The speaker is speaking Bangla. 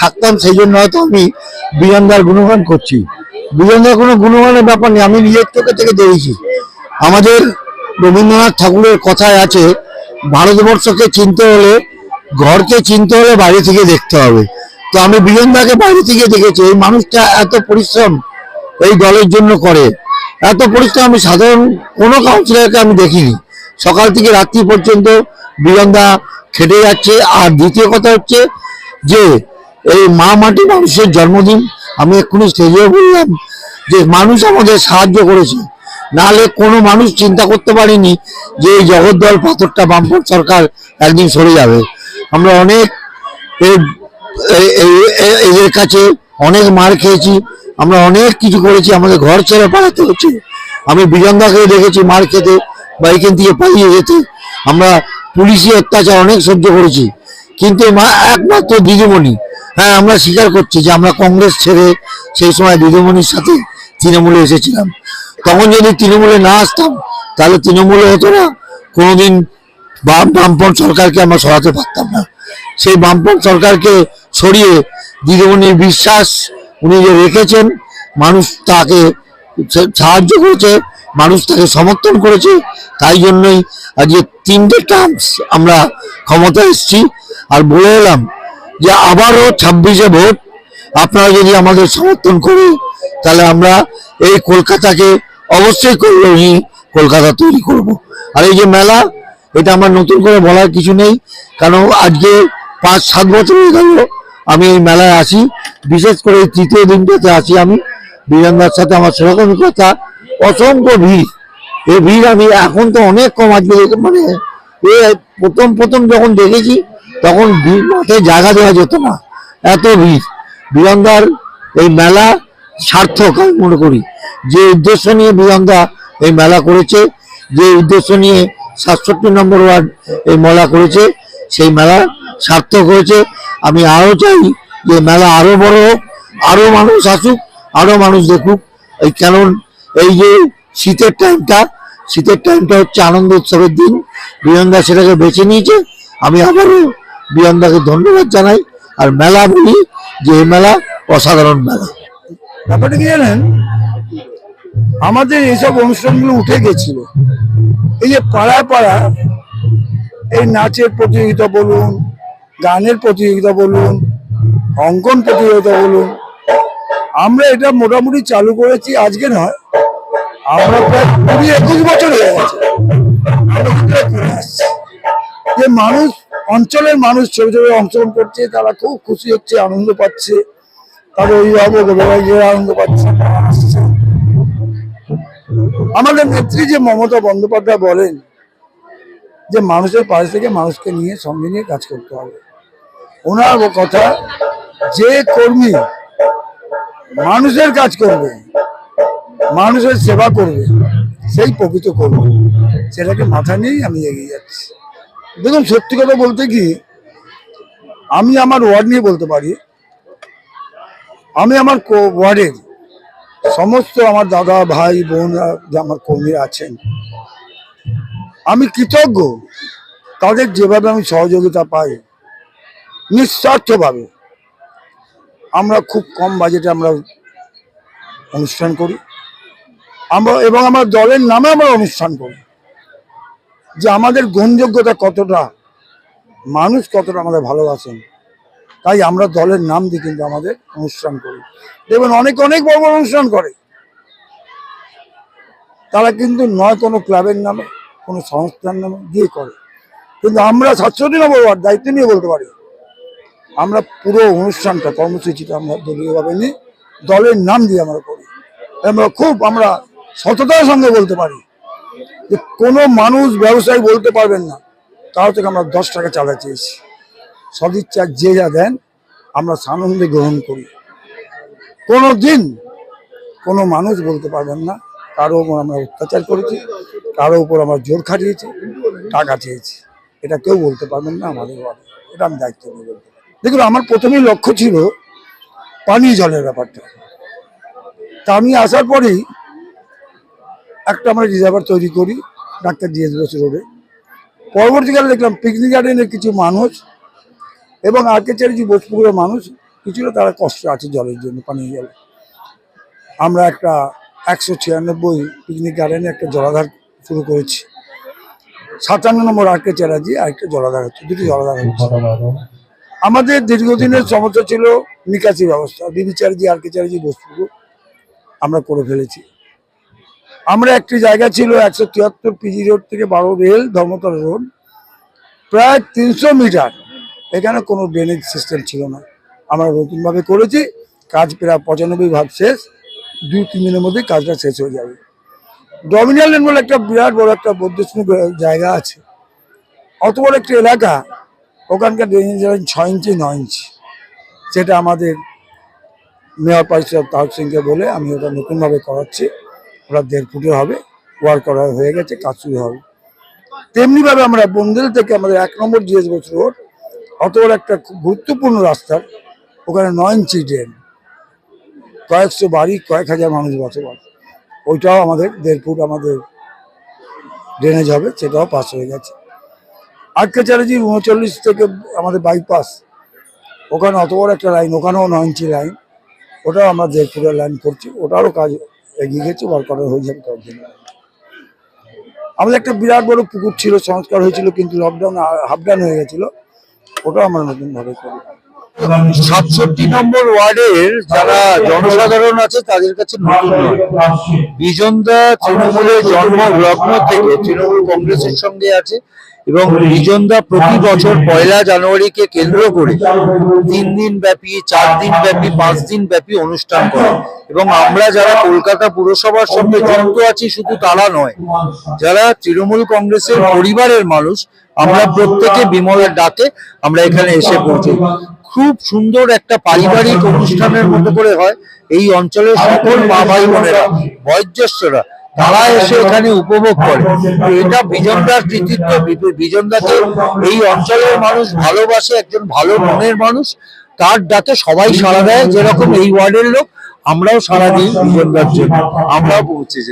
থাকতাম, সেই জন্য হয়তো আমি বিজনদার গুণগান করছি। বিজনদার কোনো গুণগানের ব্যাপার নেই, আমি নিজের চোখে থেকে দেখেছি। আমাদের রবীন্দ্রনাথ ঠাকুরের কথায় আছে, ভারতবর্ষকে চিনতে হলে, ঘরকে চিনতে হলে বাইরে থেকে দেখতে হবে। তো আমি বিজনদাকে বাইরে থেকে দেখেছি, এই মানুষটা এত পরিশ্রম এই দলের জন্য করে। এত পরিশ্রম আমি সাধারণ কোনো কাউন্সিলরকে আমি দেখিনি। সকাল থেকে রাত্রি পর্যন্ত বিজনদা খেটে যাচ্ছে। আর দ্বিতীয় কথা হচ্ছে যে এই মা মাটি মানুষের জন্মদিন, আমি এক্ষুনি স্টেজেও বললাম যে মানুষ আমাদের সাহায্য করেছে। নাহলে কোনো মানুষ চিন্তা করতে পারেনি যে এই জগদ্দল পাথরটা বামপন্থ সরকার একদিন সরে যাবে। আমরা অনেক এদের কাছে অনেক মার খেয়েছি, আমরা অনেক কিছু করেছি, আমাদের ঘর ছেড়ে পালাতে হচ্ছে। আমি বিজনদাকে দেখেছি মার খেতে বা এখান থেকে পালিয়ে যেতে। আমরা পুলিশি অত্যাচার অনেক সহ্য করেছি। কিন্তু মা একমাত্র দিদিমণি হ্যাঁ আমরা স্বীকার করছি যে আমরা কংগ্রেস ছেড়ে সেই সময় দিদিমণির সাথে তৃণমূলে এসেছিলাম। তখন যদি তৃণমূলে না আসতাম, তাহলে তৃণমূলে হতো না, কোনোদিন বাম বামপন্থ সরকারকে আমরা সরাতে পারতাম না। সেই বামপন্থ সরকারকে সরিয়ে দিদিমণির বিশ্বাস উনি যে রেখেছেন, মানুষ তাকে সাহায্য করেছে, মানুষ তাকে সমর্থন করেছে, তাই জন্যই আজকে তিনটে টার্মস আমরা ক্ষমতা এসেছি। আর বলে এলাম যে আবারও ছাব্বিশে ভোট, আপনারা যদি আমাদের সমর্থন করে তাহলে আমরা এই কলকাতাকে অবশ্যই কল্যাণী কলকাতা তৈরি করব। আর এই যে মেলা, এটা আমার নতুন করে বলার কিছু নেই, কারণ আজকে পাঁচ, সাত বছর হয়ে গেল আমি এই মেলায় আসি, বিশেষ করে তৃতীয় দিনটাতে আসি আমি। বীরেন্দার সাথে আমার সেরকমই কথা অসংখ্য ভিড়। এই ভিড় আমি এখন তো অনেক কম আজকে মানে এ প্রথম প্রথম যখন দেখেছি তখন মাঠে জায়গা দেওয়া যেত না। এত ভিড়। বীরন্দার এই মেলা সার্থক আমি মনে করি। যে উদ্দেশ্য নিয়ে বীরন্দা এই মেলা করেছে, যে উদ্দেশ্য নিয়ে সাতষট্টি নম্বর ওয়ার্ড এই মেলা করেছে, সেই মেলা সার্থক হয়েছে। আমি আরও চাই যে মেলা আরও বড় হোক আরও মানুষ আসুক, আরও মানুষ দেখুক। এই কারণ এই যে শীতের টাইমটা শীতের টাইমটা হচ্ছে আনন্দ উৎসবের দিন। বীরন্দা সেটাকে বেছে নিয়েছে। আমি আবারও বীরন্দাকে ধন্যবাদ জানাই আর মেলা বলি যে এই মেলা অসাধারণ মেলা। ব্যাপারটা কি জানেন? আমাদের এইসব অনুষ্ঠানগুলো উঠে গেছিল, এই যে পাড়ায় পাড়া এই নাচের প্রতিযোগিতা বলুন, গানের প্রতিযোগিতা বলুন, অঙ্কন প্রতিযোগিতা বলুন, আমরা এটা মোটামুটি চালু করেছি, আজকে নয়, আমরা প্রায় কুড়ি একুশ বছর হয়ে গেছে। যে মানুষ অঞ্চলের মানুষ ছোট ছোট অংশগ্রহণ করছে, তারা খুব খুশি হচ্ছে, আনন্দ পাচ্ছে। তাদের অভিভাবক অভিভাবকরা আনন্দ পাচ্ছে। আমাদের নেত্রী যে মমতা বন্দ্যোপাধ্যায় বলেন যে মানুষের পাশে থেকে মানুষকে নিয়ে, সঙ্গে নিয়ে কাজ করতে হবে। ওনার কথা, যে কর্মী মানুষের কাজ করবে, মানুষের সেবা করবে, সেই প্রকৃত কর্মী। সেটাকে মাথা নিয়েই আমি এগিয়ে যাচ্ছি। দেখুন, সত্যি কথা বলতে কি, আমি আমার ওয়ার্ড নিয়ে বলতে পারি, আমি আমার ওয়ার্ডের সমস্ত আমার দাদা, ভাই, বোন আমার কর্মীরা আছেন, আমি কৃতজ্ঞ তাদের যেভাবে আমি সহযোগিতা পাই, নিঃস্বার্থভাবে। আমরা খুব কম বাজেটে আমরা অনুষ্ঠান করি, আমরা এবং আমার দলের নামে আমরা অনুষ্ঠান করি। যে আমাদের গ্রহণযোগ্যতা কতটা, মানুষ কতটা আমাদের ভালোবাসেন, তাই আমরা দলের নাম দিয়ে কিন্তু আমাদের অনুষ্ঠান করি। দেখবেন অনেক অনেক বড় বড় অনুষ্ঠান করে। তারা কিন্তু নয় কোনো ক্লাবের নামে, কোনো সংস্থার নামে দিয়ে করে। কিন্তু আমরা সাতষট্টি নম্বর ওয়ার্ড দায়িত্ব নিয়ে বলতে পারি, আমরা পুরো অনুষ্ঠানটা, কর্মসূচিটা আমরা দলীয়ভাবে নিই দলের নাম দিয়ে আমরা করি। আমরা খুব, আমরা সততার সঙ্গে বলতে পারি। যে কোনো মানুষ ব্যবসায়ী বলতে পারবেন না। কারও থেকে আমরা দশ টাকা চাঁদা চেয়েছি। সদিচ্ছা যে যা দেন, আমরা সানন্দে গ্রহণ করি। কোনো দিন কোনো মানুষ বলতে পারবেন না, কারও উপর আমরা অত্যাচার করেছি, কারও উপর আমরা জোর খাটিয়েছি, টাকা চেয়েছি। এটা কেউ বলতে পারবেন না, আমাদের ওয়ার্ডে এটা আমি দায়িত্ব নিয়ে বলতে দেখুন, আমার প্রথমেই লক্ষ্য ছিল পানীয় জলের ব্যাপারটা। তা আমি আসার পরেই একটা আমরা রিজার্ভার তৈরি করি, ডাক্তার জিএস বসু রোডে পরবর্তীকালে দেখলাম পিকনিক গার্ডেনের কিছু মানুষ এবং আর্কেচারি যে বোসপুকুরের মানুষ, কিছুটা তারা কষ্ট আছে জলের জন্য, পানীয় জল। আমরা একটা একশো ছিয়ানব্বই পিকনিক গার্ডেনে একটা জলাধার শুরু করেছি। সাতান্ন নম্বর আরকে চ্যাটার্জি আরেকটা জলাধার হচ্ছে, দুটি জলাধার হচ্ছে। আমাদের দীর্ঘদিনের সমস্যা ছিল নিকাশি ব্যবস্থা বিবি চ্যাটার্জি আর কে চ্যাটার্জি বস্তুপুর আমরা করে ফেলেছি। আমরা একটি জায়গা ছিল একশো তিয়াত্তর পিজি রোড থেকে বারো রেল ধর্মতলা রোড। প্রায় তিনশো মিটার। এখানে কোনো ড্রেনেজ সিস্টেম ছিল না। আমরা নতুনভাবে করেছি। কাজ প্রায় পঁচানব্বই ভাগ শেষ। দুই, তিন দিনের মধ্যে কাজটা শেষ হয়ে যাবে। ডমিনাল বলে একটা বিরাট বড় একটা বৌদ্ধশ্রী জায়গা আছে। অত বড় একটি এলাকা, ওখানকার ড্রেনেজ লাইন ছয় ইঞ্চি, নয় ইঞ্চি। সেটা আমাদের মেয়র পরিষদ তাহর সিংকে বলে, আমি ওটা নতুনভাবে করাচ্ছি। ওটা দেড় ফুটে হবে ওয়ার্ক করা হয়ে গেছে, কাজ শুরু হবে। তেমনিভাবে আমরা বন্দেল থেকে আমাদের এক নম্বর জিএস বোস রোড অত বড় একটা গুরুত্বপূর্ণ রাস্তার ওখানে নয় ইঞ্চি ড্রেন, কয়েকশো বাড়ি, কয়েক হাজার মানুষ বসবাস। ওইটাও আমাদের দেড় ফুট আমাদের ড্রেনেজ হবে, সেটাও পাস হয়ে গেছে। আজকে চ্যাটার্জি উনচল্লিশ থেকে আমাদের বাইপাস ওখানে অত বড় একটা লাইন ওখানেও নয় ইঞ্চি লাইন ওটাও আমরা দেড় ফুটের লাইন করছি, ওটারও কাজ এগিয়ে গেছে ওয়ার্ক করা হয়ে কয়েকদিন। আমাদের একটা বিরাট বড় পুকুর ছিল, সংস্কার হয়েছিল, কিন্তু লকডাউন হাফডাউন হয়ে গেছিল। ওটাও আমরা নতুন ভাবে করি। সাতষট্টি নম্বর ওয়ার্ডের যারা জনসাধারণ আছে, তাদের কাছে বিজনদা তৃণমূলের জন্ম লগ্ন থেকে তৃণমূল কংগ্রেসের সঙ্গে আছে এবং বিজনদা প্রতি বছর পয়লা জানুয়ারিকে কেন্দ্র করে তিন দিন ব্যাপী, চার দিন ব্যাপী, পাঁচ দিন ব্যাপী অনুষ্ঠান করে। এবং আমরা যারা কলকাতা পুরসভার সঙ্গে যুক্ত আছি, শুধু তারা নয়, যারা তৃণমূল কংগ্রেসের পরিবারের মানুষ, আমরা প্রত্যেকে বিমলের ডাকে আমরা এখানে এসে পৌঁছই। খুব সুন্দর একটা পারিবারিক অনুষ্ঠানের মতো করে হয় এই অঞ্চলের সকল মা ভাই বোনেরা, বয়োজ্যেষ্ঠরা, তারা এসে এখানে উপভোগ করে। এটা বিজনদার কৃতিত্ব বিজনদাকে এই অঞ্চলের মানুষ, ভালোবাসে, একজন ভালো মনের মানুষ। তার ডাকে সবাই সাড়া দেয়, যেরকম এই ওয়ার্ডের লোক, আমরাও সাড়া দিই বিজনদার জন্য। আমরাও পৌঁছে যাই।